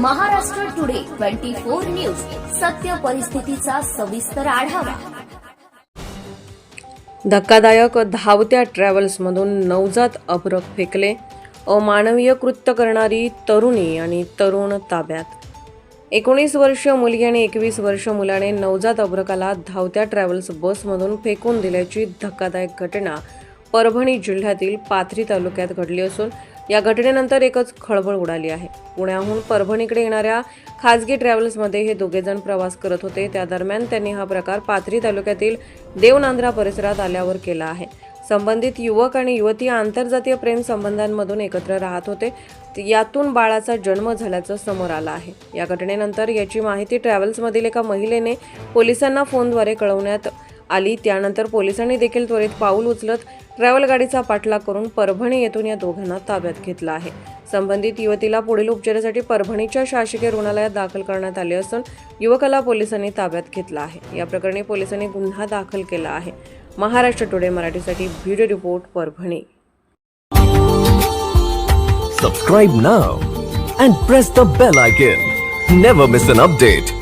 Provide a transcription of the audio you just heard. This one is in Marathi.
Twenty four news. सत्य परिस्थितीचा सविस्तर आढावा. धक्कादायक धावत्या ट्रॅव्हल्समधून नवजात अभ्रक फेकले. अमानवीय कृत्य करणारी तरुणी आणि तरुण ताब्यात. एकोणीस वर्ष मुलगी आणि एकवीस वर्ष मुलाने नवजात अभ्रकाला धावत्या ट्रॅव्हल्स बसमधून फेकून दिल्याची धक्कादायक घटना परभणी जिल्ह्यातील पाथरी तालुक्यात घडली असून या घटनेनंतर एकच खळबळ उडाली आहे. पुण्याहून परभणीकडे येणाऱ्या खाजगी ट्रॅव्हल्समध्ये हे दोघेजण प्रवास करत होते. त्या दरम्यान त्यांनी हा प्रकार पाथरी तालुक्यातील देवनांद्रा परिसरात आल्यावर केला आहे. संबंधित युवक आणि युवती आंतरजातीय प्रेम संबंधांमधून एकत्र राहत होते. यातून बाळाचा जन्म झाल्याचं समोर आलं आहे. या घटनेनंतर याची माहिती ट्रॅव्हल्समधील एका महिलेने पोलिसांना फोनद्वारे कळवण्यात आली. त्यानंतर पोलिसांनी देखील त्वरित पाऊल उचलत ट्रॅव्हल गाडीचा पाठलाग करून परभणी येथून या दोघांना ताब्यात घेतलं आहे. संबंधित युवतीला पुढील उपचारासाठी परभणीच्या शासकीय रुग्णालयात दाखल करण्यात आले असून युवकाला पोलिसांनी ताब्यात घेतला आहे. या प्रकरणी पोलिसांनी गुन्हा दाखल केला आहे. महाराष्ट्र टुडे मराठीसाठी bureau report Parbhani. Subscribe now and press the bell icon never miss an update